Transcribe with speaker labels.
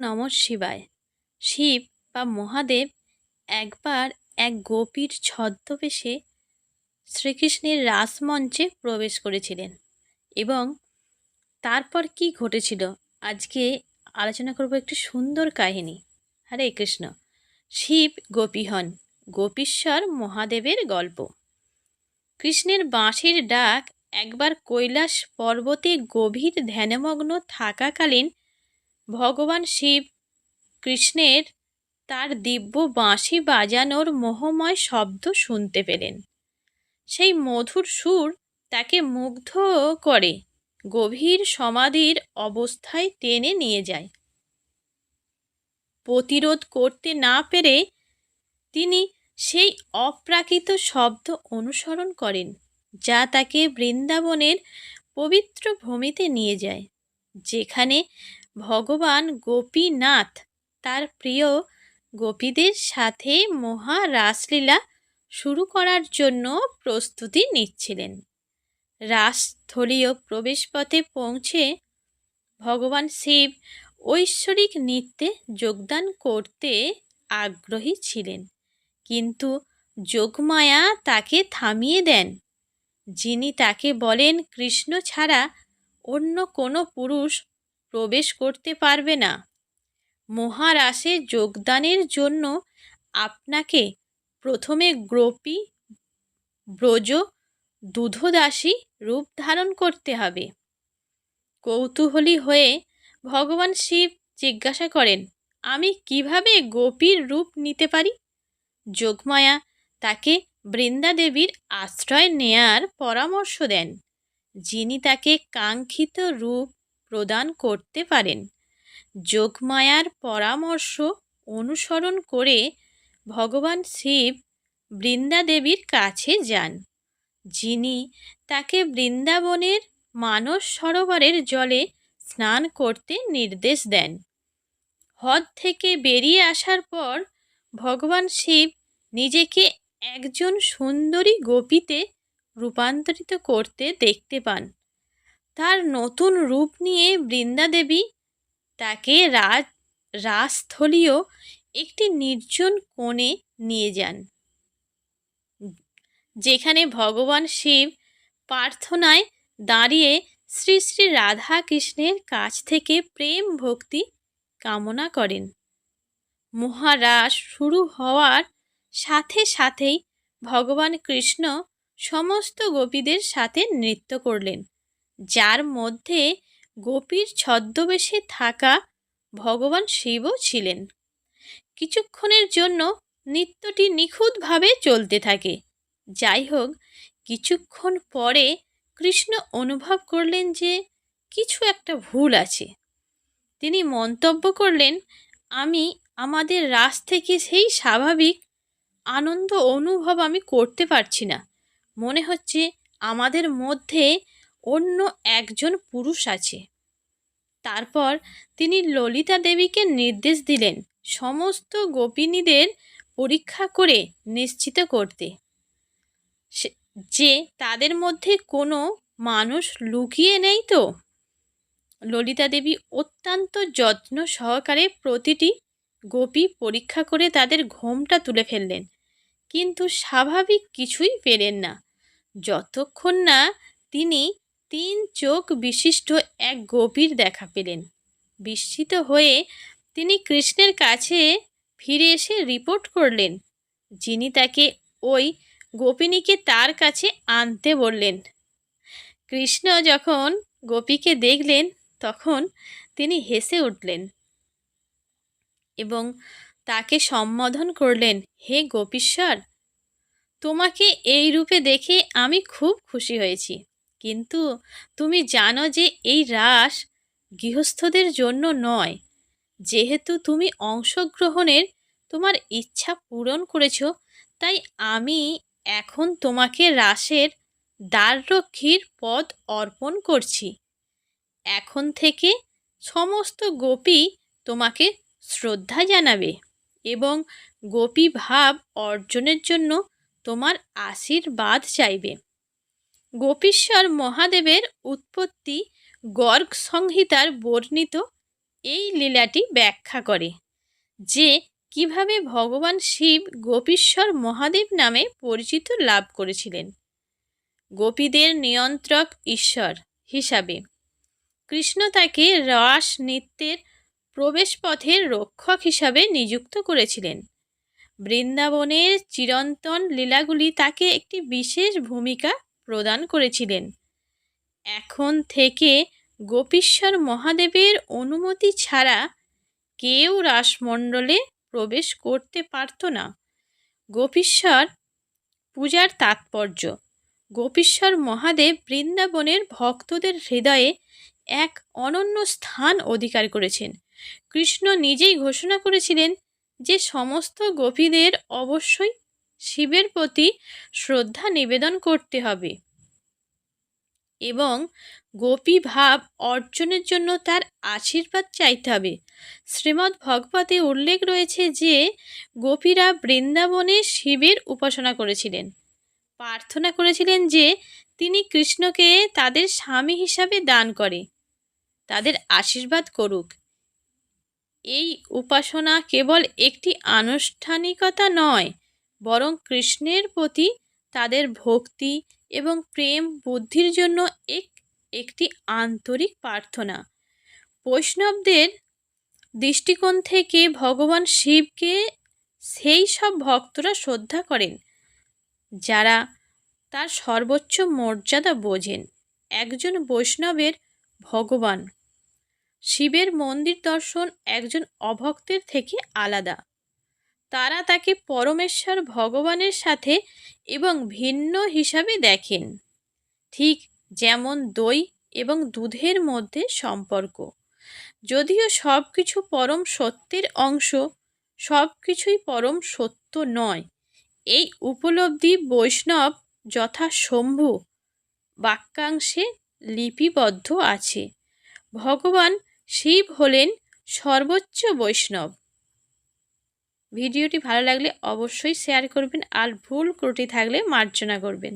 Speaker 1: নম শিবায়। শিব বা মহাদেব একবার এক গোপীর ছদ্মবেশে শ্রীকৃষ্ণের রাসমঞ্চে প্রবেশ করেছিলেন এবং তারপর কি ঘটেছিল? আজকে আলোচনা করব একটি সুন্দর কাহিনী। হরে কৃষ্ণ। শিব গোপী হন। গোপীশ্বর মহাদেবের গল্প। কৃষ্ণের বাঁশির ডাক একবার কৈলাস পর্বতে গভীর ধ্যানমগ্ন থাকাকালীন ভগবান শিব কৃষ্ণের তার দিব্য বাঁশি বাজানোর মোহময় শব্দ শুনতে পেলেন। সেই মধুর সুর তাকে মুগ্ধ করে গভীর সমাধির অবস্থায় টেনে নিয়ে যায়। প্রতিরোধ করতে না পেরে তিনি সেই অপ্রাকৃত শব্দ অনুসরণ করেন, যা তাকে বৃন্দাবনের পবিত্র ভূমিতে নিয়ে যায়, যেখানে ভগবান গোপীনাথ, তার প্রিয় গোপীদের সাথে মহা রাসলীলা শুরু করার জন্য প্রস্তুতি নিচ্ছিলেন। রাসস্থলীয় প্রবেশপথে পৌঁছে ভগবান শিব ঐশ্বরিক নৃত্যে যোগদান করতে আগ্রহী ছিলেন। কিন্তু যোগমায়া তাকে থামিয়ে দেন। যিনি তাকে বলেন, কৃষ্ণ ছাড়া অন্য কোনো পুরুষ প্রবেশ করতে পারবে না। মহারাসে যোগদানের জন্য আপনাকে প্রথমে গ্রোপী ব্রজ, দুধদাসী রূপ ধারণ করতে হবে। কৌতূহলী হয়ে ভগবান শিব জিজ্ঞাসা করেন, আমি কীভাবে গোপীর রূপ নিতে পারি? যোগমায়া তাকে বৃন্দা দেবীর আশ্রয় নেয়ার পরামর্শ দেন, যিনি তাকে কাঙ্ক্ষিত রূপ প্রদান করতে পারেন। যোগমায়ার পরামর্শ অনুসরণ করে ভগবান শিব বৃন্দাদেবীর কাছে যান। যিনি তাকে বৃন্দাবনের মানস সরোবরের জলে স্নান করতে নির্দেশ দেন। হ্রদ থেকে বেরিয়ে আসার পর ভগবান শিব নিজেকে একজন সুন্দরী গোপীতে রূপান্তরিত করতে দেখতে পান। তার নতুন রূপ নিয়ে বৃন্দাদেবী তাকে রাজ, রাজস্থলীয় একটি নির্জন কোণে নিয়ে যান। যেখানে ভগবান শিব প্রার্থনায় দাঁড়িয়ে শ্রী শ্রী রাধা কৃষ্ণের কাছ থেকে প্রেম ভক্তি কামনা করেন। মহারাস শুরু হওয়ার সাথে সাথেই ভগবান কৃষ্ণ সমস্ত গোপীদের সাথে নৃত্য করলেন। যার মধ্যে গোপীর ছদ্মবেশে থাকা ভগবান শিবও ছিলেন। কিছুক্ষণের জন্য নৃত্যটি নিখুঁতভাবে চলতে থাকে। যাই হোক, কিছুক্ষণ পরে কৃষ্ণ অনুভব করলেন যে কিছু একটা ভুল আছে। তিনি মন্তব্য করলেন, আমি, আমাদের রাস থেকে সেই স্বাভাবিক আনন্দ অনুভব আমি করতে পারছি না। মনে হচ্ছে আমাদের মধ্যে অন্য একজন পুরুষ আছে। তারপর তিনি ললিতা দেবীকে নির্দেশ দিলেন সমস্ত গোপিনীদের পরীক্ষা করে নিশ্চিত করতে। যে তাদের মধ্যে কোনো মানুষ লুকিয়ে নেই তো? ললিতা দেবী অত্যন্ত যত্ন সহকারে প্রতিটি গোপী পরীক্ষা করে তাদের ঘোমটা তুলে ফেললেন। কিন্তু স্বাভাবিক কিছুই পেলেন না। যতক্ষণ না তিনি তিন চোখ বিশিষ্ট এক গভীর দেখা পেলেন। বিস্মিত হয়ে তিনি কৃষ্ণের কাছে ফিরে এসে রিপোর্ট করলেন। যিনি তাকে ওই গোপিনীকে তার কাছে আনতে বললেন। কৃষ্ণ যখন গোপীকে দেখলেন, তখন তিনি হেসে উঠলেন এবং তাকে সম্বোধন করলেন, হে গোপীশ্বর, তোমাকে এই রূপে দেখে আমি খুব খুশি হয়েছি। কিন্তু তুমি জানো যে এই রাস গৃহস্থদের জন্য নয়। যেহেতু তুমি অংশগ্রহণের তোমার ইচ্ছা পূরণ করেছ, তাই আমি এখন তোমাকে রাসের দ্বাররক্ষীর পদ অর্পণ করছি। এখন থেকে সমস্ত গোপী তোমাকে শ্রদ্ধা জানাবে এবং গোপী ভাব অর্জনের জন্য তোমার আশীর্বাদ চাইবে। গোপীশ্বর মহাদেবের উৎপত্তি গর্গ সংহিতার বর্ণিত এই লীলাটি ব্যাখ্যা করে যে কীভাবে ভগবান শিব গোপীশ্বর মহাদেব নামে পরিচিত লাভ করেছিলেন। গোপীদের নিয়ন্ত্রক ঈশ্বর হিসাবে কৃষ্ণ তাকে রাস নৃত্যের প্রবেশপথের রক্ষক হিসাবে নিযুক্ত করেছিলেন। বৃন্দাবনের চিরন্তন লীলাগুলি তাকে একটি বিশেষ ভূমিকা প্রদান করেছিলেন। এখন থেকে গোপীশ্বর মহাদেবের অনুমতি ছাড়া কেউ রাসমণ্ডলে প্রবেশ করতে পারত না। গোপীশ্বর পূজার তাৎপর্য। গোপীশ্বর মহাদেব বৃন্দাবনের ভক্তদের হৃদয়ে এক অনন্য স্থান অধিকার করেছেন। কৃষ্ণ নিজেই ঘোষণা করেছিলেন যে সমস্ত গোপীদের অবশ্যই শিবের প্রতি শ্রদ্ধা নিবেদন করতে হবে। এবং গোপী ভাব অর্জনের জন্য তার আশীর্বাদ চাইতে হবে। শ্রীমদ্ ভগবতে উল্লেখ রয়েছে যে, গোপীরা বৃন্দাবনে শিবের উপাসনা করেছিলেন। প্রার্থনা করেছিলেন যে, তিনি কৃষ্ণকে তাদের স্বামী হিসাবে দান করে, তাদের আশীর্বাদ করুক। এই উপাসনা কেবল একটি আনুষ্ঠানিকতা নয় বরং কৃষ্ণের প্রতি তাদের ভক্তি এবং প্রেম বুদ্ধির জন্য এক, একটি আন্তরিক প্রার্থনা। বৈষ্ণবদের দৃষ্টিকোণ থেকে ভগবান শিবকে সেই সব ভক্তরা শ্রদ্ধা করেন, যারা তার সর্বোচ্চ মর্যাদা বোঝেন। একজন বৈষ্ণবের ভগবান, শিবের মন্দির দর্শন একজন অভক্তের থেকে আলাদা। তারা তাকে পরমেশ্বর ভগবানের সাথে এবং ভিন্ন হিসাবে দেখেন। ঠিক যেমন দই এবং দুধের মধ্যে সম্পর্ক। যদিও সব কিছু পরম সত্যের অংশ সব কিছুই পরম সত্য নয়। এই উপলব্ধি বৈষ্ণব যথা শম্ভু বাক্যাংশে লিপিবদ্ধ আছে। ভগবান শিব হলেন সর্বোচ্চ বৈষ্ণব। ভিডিওটি ভালো লাগলে অবশ্যই শেয়ার করবেন আর ভুল ত্রুটি থাকলে মার্জনা করবেন।